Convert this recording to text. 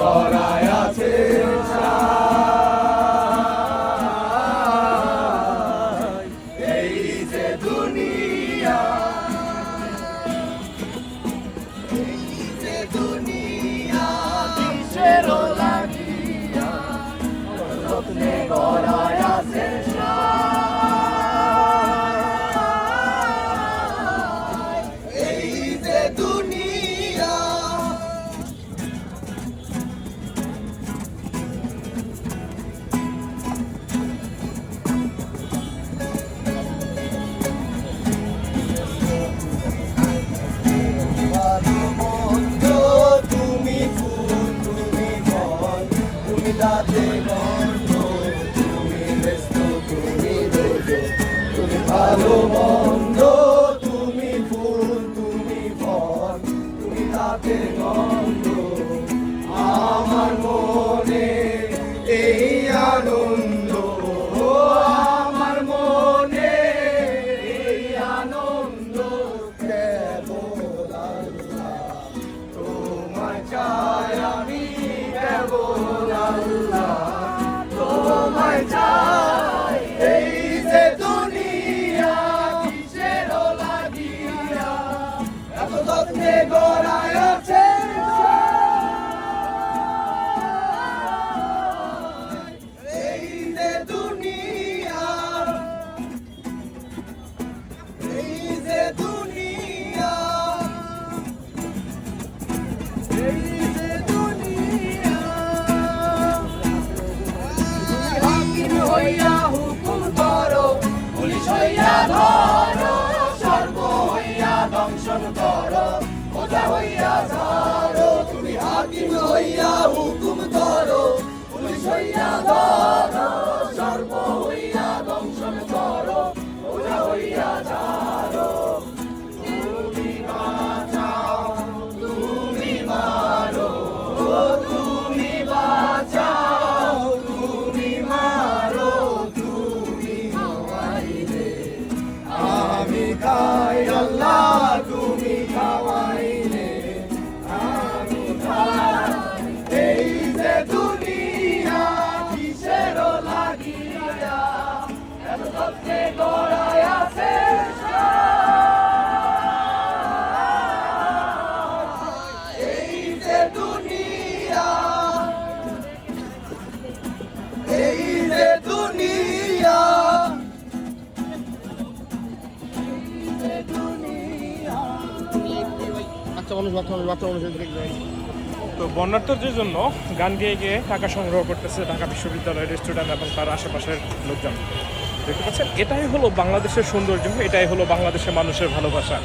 গড়ায় আছে। এই যে দুনিয়া এই যে দুনিয়া কিসের লাগিয়া যত্নে গড়ায় তুমি দাঁতে হইয়া ধরো সর্ব হইয়া দংশন করো ওজা হইয়া ছাড়ো তুমি বাঁচাও, তুমি মারো তুমি বাঁচাও, তুমি মারো, তুমি খাওয়াইলে আমি খাই বাচ্চা মানুষ বাচ্চা মানুষ বাচ্চা মানুষ দেখবেন। তো বন্যার্থদের জন্য গান গেয়ে গিয়ে টাকা সংগ্রহ করতেছে ঢাকা বিশ্ববিদ্যালয়ের স্টুডেন্ট এবং তার আশেপাশের লোকজন। দেখতে পাচ্ছেন, এটাই হলো বাংলাদেশের সৌন্দর্য, এটাই হলো বাংলাদেশের মানুষের ভালোবাসা।